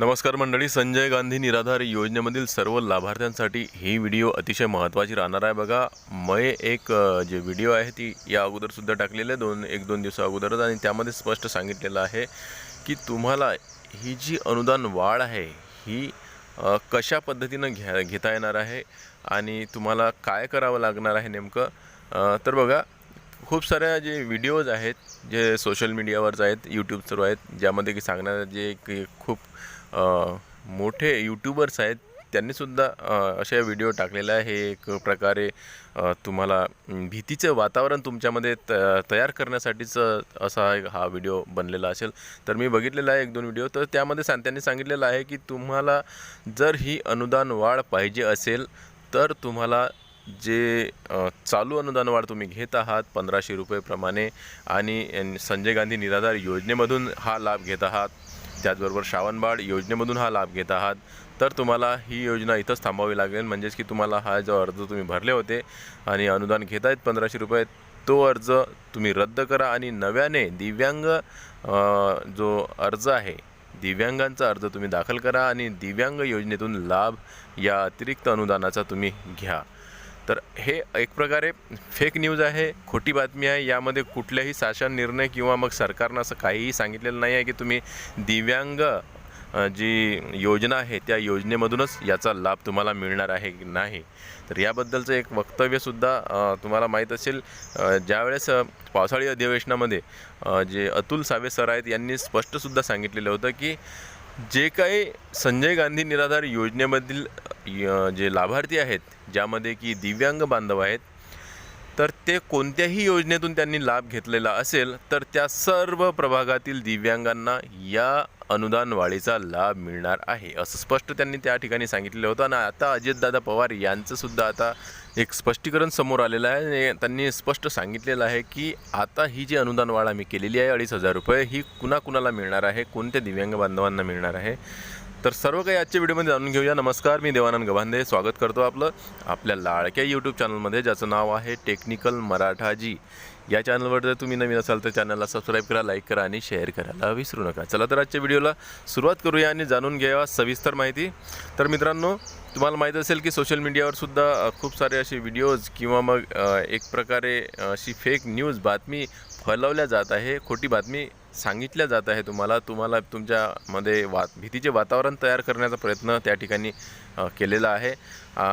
नमस्कार मंडळी संजय गांधी निराधार योजनेमधील सर्व लाभार्थ्यांसाठी ही व्हिडिओ अतिशय महत्त्वाची राहणार आहे. बघा मय एक जे व्हिडिओ आहे ती या अगोदरसुद्धा टाकलेली आहे दोन एक दोन दिवसा अगोदरच आणि त्यामध्ये स्पष्ट सांगितलेलं आहे की तुम्हाला ही जी अनुदान वाढ आहे ही कशा पद्धतीनं घ्या घेता येणार आहे आणि तुम्हाला काय करावं लागणार आहे नेमकं? तर बघा खूप साऱ्या जे व्हिडिओज आहेत जे सोशल मीडियावरच आहेत यूट्यूब सर्व आहेत ज्यामध्ये की सांगणार जे की खूप मोठे यूट्यूबर्स आहेत. त्यांनीसुद्धा असे अशा व्हिडिओ टाकलेला आहे हे एक प्रकारे तुम्हाला भीतीचं वातावरण तुमच्यामध्ये त तयार करण्यासाठीच असा एक हा व्हिडिओ बनलेला असेल. तर मी बघितलेला आहे एक दोन व्हिडिओ तर त्यामध्ये सांग त्यांनी सांगितलेलं आहे की तुम्हाला जर ही अनुदान वाढ पाहिजे असेल तर तुम्हाला जे चालू अनुदान वाढ तुम्ही घेत आहात पंधराशे रुपयेप्रमाणे आणि संजय गांधी निराधार योजनेमधून हा लाभ घेत आहात त्याचबरोबर श्रावणबाळ योजनेमधून हा लाभ घेत आहात. तर तुम्हाला ही योजना इथंच थांबावी लागेल. म्हणजेच की तुम्हाला हा जो अर्ज तुम्ही भरले होते आणि अनुदान घेत आहेत पंधराशे रुपये तो अर्ज तुम्ही रद्द करा आणि नव्याने दिव्यांग जो अर्ज आहे दिव्यांगांचा अर्ज तुम्ही दाखल करा आणि दिव्यांग योजनेतून लाभ या अतिरिक्त अनुदानाचा तुम्ही घ्या. तर हे एक प्रकारे फेक न्यूज आहे खोटी बातमी आहे. यामध्ये कुठल्याही शासन निर्णय किंवा मग सरकारनं असं काहीही सांगितलेलं नाही आहे की तुम्ही दिव्यांग जी योजना आहे त्या योजनेमधूनच याचा लाभ तुम्हाला मिळणार आहे की नाही. तर याबद्दलचं एक वक्तव्यसुद्धा तुम्हाला माहीत असेल. ज्यावेळेस पावसाळी अधिवेशनामध्ये जे अतुल सावे सर आहेत यांनी स्पष्टसुद्धा सांगितलेलं होतं की जे काही संजय गांधी निराधार योजनेमधील य- जे लाभार्थी आहेत ज्यामध्ये की दिव्यांग बांधव आहेत तर ते कोणत्याही योजनेतून त्यांनी लाभ घेतलेला असेल तर त्या सर्व प्रभागातील दिव्यांगांना या अनुदान वाढीचा लाभ मिळणार आहे असं स्पष्ट त्यांनी त्या ठिकाणी सांगितलेलं होतं. आणि आता अजितदादा पवार यांचंसुद्धा आता एक स्पष्टीकरण समोर आलेलं आहे. त्यांनी स्पष्ट सांगितलेलं आहे की आता ही जी अनुदान वाढ आम्ही केलेली आहे अडीच हजार रुपये ही कुणाकुणाला मिळणार आहे कोणत्या दिव्यांग बांधवांना मिळणार आहे तर सर्व काही आजच्या व्हिडिओमध्ये जाणून घेऊया. नमस्कार मी देवानंद गव्हांदे. स्वागत करतो आपलं आपल्या लाडक्या यूट्यूब चॅनलमध्ये ज्याचं नाव आहे टेक्निकल मराठाजी या चॅनलवर जर तुम्ही नवीन असाल तर चॅनलला सबस्क्राईब करा लाईक करा आणि शेअर करायला विसरू नका. चला तर आजच्या व्हिडिओला सुरुवात करूया आणि जाणून घ्यावा सविस्तर माहिती. तर मित्रांनो तुम्हाला माहीत असेल की सोशल मीडियावर सुद्धा खूप सारे असे व्हिडिओज किंवा मग एक प्रकारे अशी फेक न्यूज बातमी फैलवल्या जात आहे. खोटी बातमी सांगितल्या जात आहे तुम्हाला तुम्हाला तुमच्यामध्ये वा भीतीचे वातावरण तयार करण्याचा प्रयत्न त्या ठिकाणी केलेला आहे.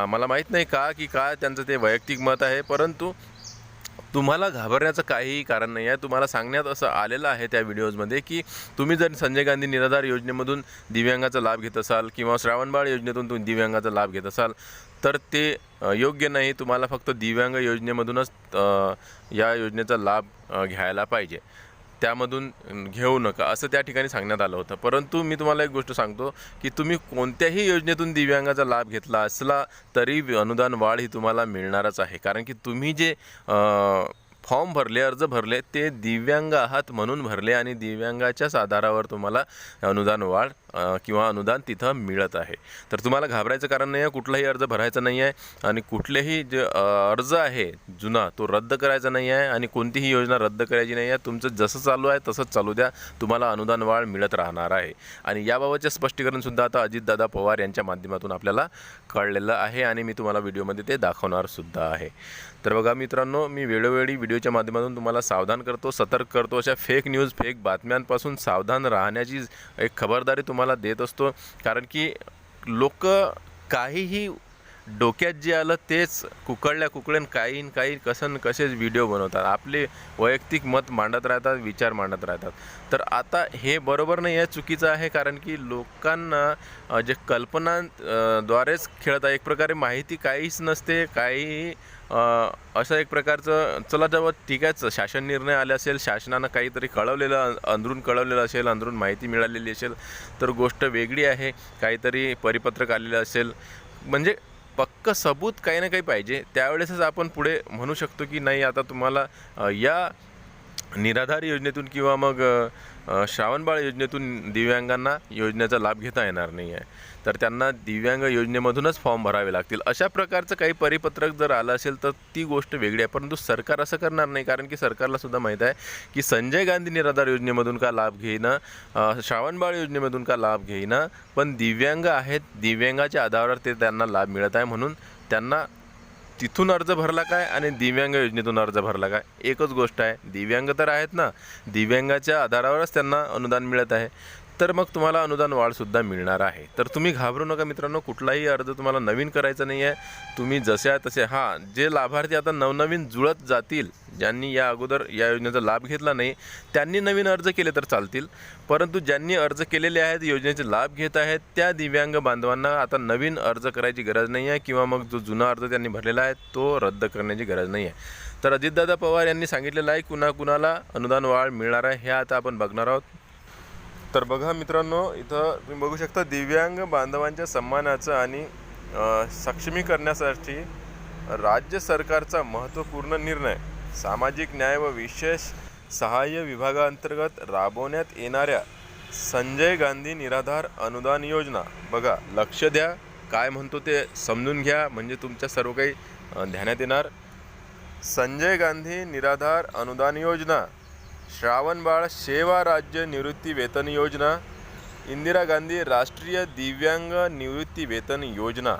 मला माहीत नाही का की का त्यांचं ते वैयक्तिक मत आहे परंतु तुम्हाला घाबरण्याचं काहीही कारण नाही आहे. तुम्हाला सांगण्यात असं आलेलं आहे त्या व्हिडिओजमध्ये की तुम्ही जर संजय गांधी निराधार योजनेमधून दिव्यांगाचा लाभ घेत असाल किंवा श्रावणबाळ योजनेतून तुम्ही दिव्यांगाचा लाभ घेत असाल तर ते योग्य नाही. तुम्हाला फक्त दिव्यांग योजनेमधूनच या योजनेचा लाभ घ्यायला पाहिजे. त्यामधून घेऊ नका असं त्या ठिकाणी सांगण्यात आलं होतं. परंतु मी तुम्हाला एक गोष्ट सांगतो की तुम्ही कोणत्याही योजनेतून दिव्यांगाचा लाभ घेतला असला तरी अनुदान वाढ ही तुम्हाला मिळणारच आहे. कारण की तुम्ही जे फॉर्म भरले अर्ज भरले ते दिव्यांग आहात म्हणून भरले आणि दिव्यांगाच्याच आधारावर तुम्हाला अनुदान वाढ किंवा अनुदान तिथं मिळत आहे. तर तुम्हाला घाबरायचं कारण नाही आहे कुठलाही अर्ज भरायचा नाही आहे आणि कुठलेही जे अर्ज आहे जुना तो रद्द करायचा नाही आहे आणि कोणतीही योजना रद्द करायची नाही आहे. तुमचं जसं चालू आहे तसंच चालू द्या. तुम्हाला अनुदान वाढ मिळत राहणार आहे. आणि याबाबतचे स्पष्टीकरणसुद्धा आता अजितदादा पवार यांच्या माध्यमातून आपल्याला कळलेलं आहे आणि मी तुम्हाला व्हिडिओमध्ये ते दाखवणारसुद्धा आहे. तर बघा मित्रांनो मी वेळोवेळी व्हिडिओ व्हिडिओच्या माध्यमातून तुम्हाला सावधान करतो सतर्क करतो. अशा फेक न्यूज फेक बातम्यांपासून सावधान राहण्याची एक खबरदारी तुम्हाला देत असतो. कारण की लोक काहीही डोक्यात जे आलं तेच कुकळल्या कुकळेन काही न काही कसं कसेच व्हिडिओ बनवतात. आपले वैयक्तिक मत मांडत राहतात विचार मांडत राहतात. तर आता हे बरोबर नाही आहे चुकीचं आहे. कारण की लोकांना जे कल्पना द्वारेच खेळत आहे एक प्रकारे माहिती काहीच नसते काही अशा असं एक प्रकारचं चला जेव्हा ठीक आहे शासन निर्णय आले असेल शासनानं काहीतरी कळवलेलं अंदरून कळवलेलं असेल अंदरून माहिती मिळालेली असेल तर गोष्ट वेगळी आहे काहीतरी परिपत्रक आलेलं असेल. म्हणजे पक्क सबूत काही ना काही पाहिजे. त्यावेळेसच आपण पुढे म्हणू शकतो की नाही आता तुम्हाला या निराधार योजनेतून किंवा मग श्रावणबाळ योजनेतून दिव्यांगांना योजनेचा लाभ घेता येणार नाही आहे तर त्यांना दिव्यांग योजनेमधूनच फॉर्म भरावे लागतील. अशा प्रकारचं काही परिपत्रक जर आलं असेल तर ती गोष्ट वेगळी आहे. परंतु सरकार असं करणार नाही कारण की सरकारला सुद्धा माहीत आहे की संजय गांधी निराधार योजनेमधून का लाभ घेईनं श्रावणबाळ योजनेमधून का लाभ घेईनं पण दिव्यांग आहेत दिव्यांगाच्या आधारावर ते त्यांना लाभ मिळत आहे म्हणून त्यांना तिथून अर्ज भरला काय आणि दिव्यांग योजनेतून अर्ज भरला काय? एकच गोष्ट आहे दिव्यांग तर आहेत ना. दिव्यांगाच्या आधारावरच त्यांना अनुदान मिळत आहे. तर मग तुम्हाला अनुदान वाढसुद्धा मिळणार आहे. तर तुम्ही घाबरू नका मित्रांनो कुठलाही अर्ज तुम्हाला नवीन करायचा नाही आहे तुम्ही जसे आहे तसे हां जे लाभार्थी आता नवनवीन जुळत जातील ज्यांनी या अगोदर या योजनेचा लाभ घेतला नाही त्यांनी नवीन अर्ज केले तर चालतील. परंतु ज्यांनी अर्ज केलेले आहेत योजनेचे लाभ घेत आहेत त्या दिव्यांग बांधवांना आता नवीन अर्ज करायची गरज नाही आहे किंवा मग जो जुना अर्ज त्यांनी भरलेला आहे तो रद्द करण्याची गरज नाही आहे तर अजितदादा पवार यांनी सांगितलेलं आहे कुणा कुणाला अनुदान वाढ मिळणार आहे हे आता आपण बघणार आहोत. तर बघा मित्रांनो इथं तुम्ही बघू शकता दिव्यांग बांधवांच्या सन्मानाचं आणि सक्षमीकरणासाठी राज्य सरकारचा महत्त्वपूर्ण निर्णय. सामाजिक न्याय व विशेष सहाय्य विभागाअंतर्गत राबवण्यात येणाऱ्या संजय गांधी निराधार अनुदान योजना. बघा लक्ष द्या काय म्हणतो ते समजून घ्या म्हणजे तुमच्या सर्व काही ध्यानात येणार. संजय गांधी निराधार अनुदान योजना. श्रावणबाळ सेवा राज्य निवृत्ती वेतन योजना इंदिरा गांधी राष्ट्रीय दिव्यांग निवृत्ती वेतन योजना.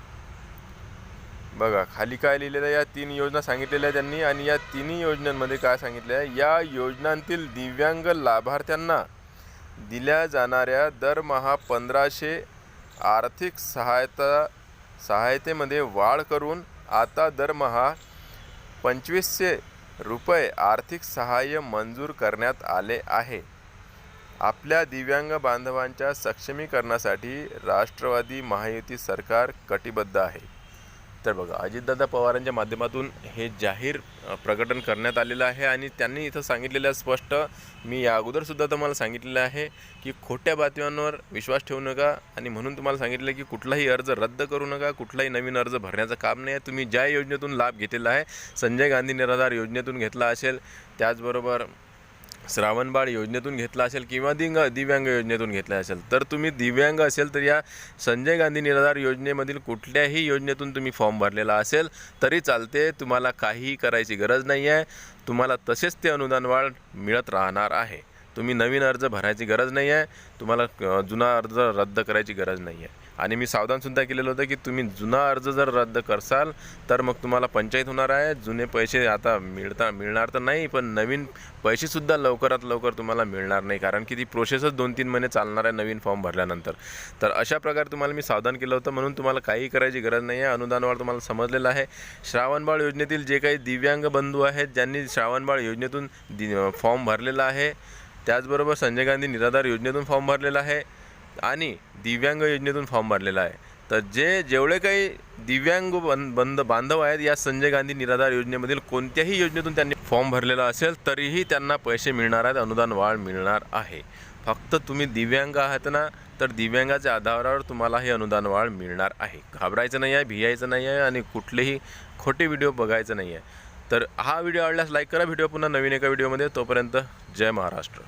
बघा खाली काय लिहिलेलं आहे? या तीन योजना सांगितलेल्या आहे त्यांनी आणि या तिन्ही योजनांमध्ये काय सांगितलं आहे? या योजनांतील दिव्यांग लाभार्थ्यांना दिल्या जाणाऱ्या दरमहा पंधराशे आर्थिक सहायता सहायतेमध्ये वाढ करून आता दरमहा पंचवीसशे रुपये आर्थिक सहाय्य मंजूर करण्यात आले आहे. आपल्या दिव्यांग बांधवांच्या सक्षमीकरणासाठी राष्ट्रवादी महायुती सरकार कटिबद्ध आहे. तर बघा अजितदादा पवारांच्या माध्यमातून हे जाहीर प्रकटन करण्यात आलेलं आहे आणि त्यांनी इथं सांगितलेलं स्पष्ट. मी या अगोदरसुद्धा तुम्हाला सांगितलेलं आहे की खोट्या बातम्यांवर विश्वास ठेवू नका आणि म्हणून तुम्हाला सांगितलं की कुठलाही अर्ज रद्द करू नका कुठलाही नवीन अर्ज भरण्याचं काम नाही आहे. तुम्ही ज्या योजनेतून लाभ घेतलेला आहे संजय गांधी निराधार योजनेतून घेतला असेल त्याचबरोबर श्रावणबाळ योजनेतून घेतला असेल किंवा दिंग दिव्यांग योजनेतून घेतला असेल तर तुम्ही दिव्यांग असेल तर या संजय गांधी निराधार योजनेमधील कुठल्याही योजनेतून तुम्ही फॉर्म भरलेला असेल तरी चालते. तुम्हाला काहीही करायची गरज नाही आहे तुम्हाला तसेच ते अनुदान वाढ मिळत राहणार आहे. तुम्ही नवीन अर्ज भरायची गरज नाही आहे तुम्हाला जुना अर्ज रद्द करायची गरज नाही आहे आणि मी सावधानसुद्धा केलेलं होतं की तुम्ही जुना अर्ज जर रद्द करसाल तर मग तुम्हाला पंचायत होणार आहे. जुने पैसे आता मिळता मिळणार तर नाही पण नवीन पैसेसुद्धा लवकरात लवकर तुम्हाला मिळणार नाही कारण की ती प्रोसेसच दोन तीन महिने चालणार आहे नवीन फॉर्म भरल्यानंतर. तर अशा प्रकारे तुम्हाला मी सावधान केलं होतं म्हणून तुम्हाला काही करायची गरज नाही आहे अनुदानवाढ तुम्हाला समजलेलं आहे. श्रावणबाळ योजनेतील जे काही दिव्यांग बंधू आहेत ज्यांनी श्रावणबाळ योजनेतून दि फॉर्म भरलेला आहे त्याचबरोबर संजय गांधी निराधार योजनेतून फॉर्म भरलेला आहे आणि दिव्यांग योजनेतून फॉर्म भरलेला आहे. तर जे जेवढे काही दिव्यांग बंद बंद बांधव आहेत या संजय गांधी निराधार योजनेमधील कोणत्याही योजनेतून त्यांनी फॉर्म भरलेला असेल तरीही त्यांना पैसे मिळणार आहेत अनुदान वाढ मिळणार आहे. फक्त तुम्ही दिव्यांग आहात ना तर दिव्यांगाच्या आधारावर तुम्हाला हे अनुदान वाढ मिळणार आहे. घाबरायचं नाही आहे भियायचं नाही आहे आणि कुठलेही खोटे व्हिडिओ बघायचं नाही आहे. तर हा व्हिडिओ आवडल्यास लाईक करा. व्हिडिओ पुन्हा नवीन एका व्हिडिओमध्ये. तोपर्यंत जय महाराष्ट्र.